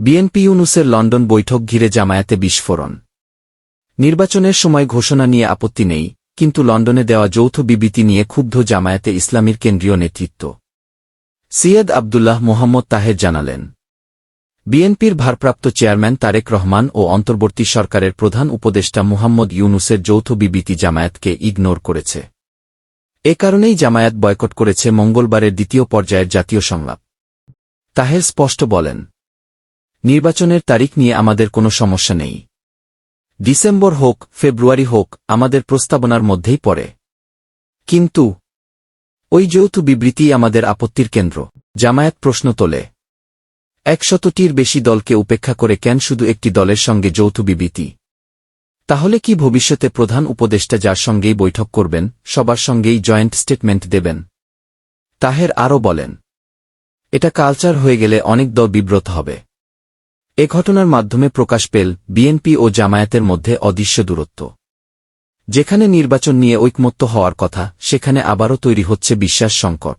BNP ইউনুসের London বৈঠক ঘিরে জামায়াতে বিস্ফোরণ। নির্বাচনের সময় ঘোষণা নিয়ে আপত্তি নেই, কিন্তু লন্ডনে দেওয়া যৌথ বিবৃতি নিয়ে ক্ষুব্ধ জামায়াতে ইসলামীর কেন্দ্রীয় নেতৃত্ব। সিয়েদ আবদুল্লাহ মোহাম্মদ তাহের জানালেন, বিএনপির ভারপ্রাপ্ত চেয়ারম্যান তারেক রহমান ও অন্তর্বর্তী সরকারের প্রধান উপদেষ্টা মুহাম্মদ ইউনুসের যৌথ বিবৃতি জামায়াতকে ইগনোর করেছে। এ কারণেই জামায়াত বয়কট করেছে মঙ্গলবারের দ্বিতীয় পর্যায়ের জাতীয় সংলাপ। তাহের স্পষ্ট বলেন নির্বাচনের তারিখ নিয়ে আমাদের কোনো সমস্যা নেই। ডিসেম্বর হোক, ফেব্রুয়ারি হোক, আমাদের প্রস্তাবনার মধ্যেই পড়ে। কিন্তু, ওই যৌথ বিবৃতি আমাদের আপত্তির কেন্দ্র, জামায়াত প্রশ্ন তোলে। একশতটির বেশি দলকে উপেক্ষা করে কেন শুধু একটি দলের সঙ্গে যৌথ বিবৃতি? তাহলে কি ভবিষ্যতে প্রধান উপদেষ্টা যার সঙ্গেই বৈঠক করবেন, সবার সঙ্গেই জয়েন্ট স্টেটমেন্ট দেবেন? তাহের আরও বলেন, এটা কালচার হয়ে গেলে অনেক দল বিব্রত হবে। এ ঘটনার মাধ্যমে প্রকাশ পেল বিএনপি ও জামায়াতের মধ্যে অদৃশ্য দূরত্ব। যেখানে নির্বাচন নিয়ে ঐকমত্য হওয়ার কথা, সেখানে আবারও তৈরি হচ্ছে বিশ্বাস সংকট।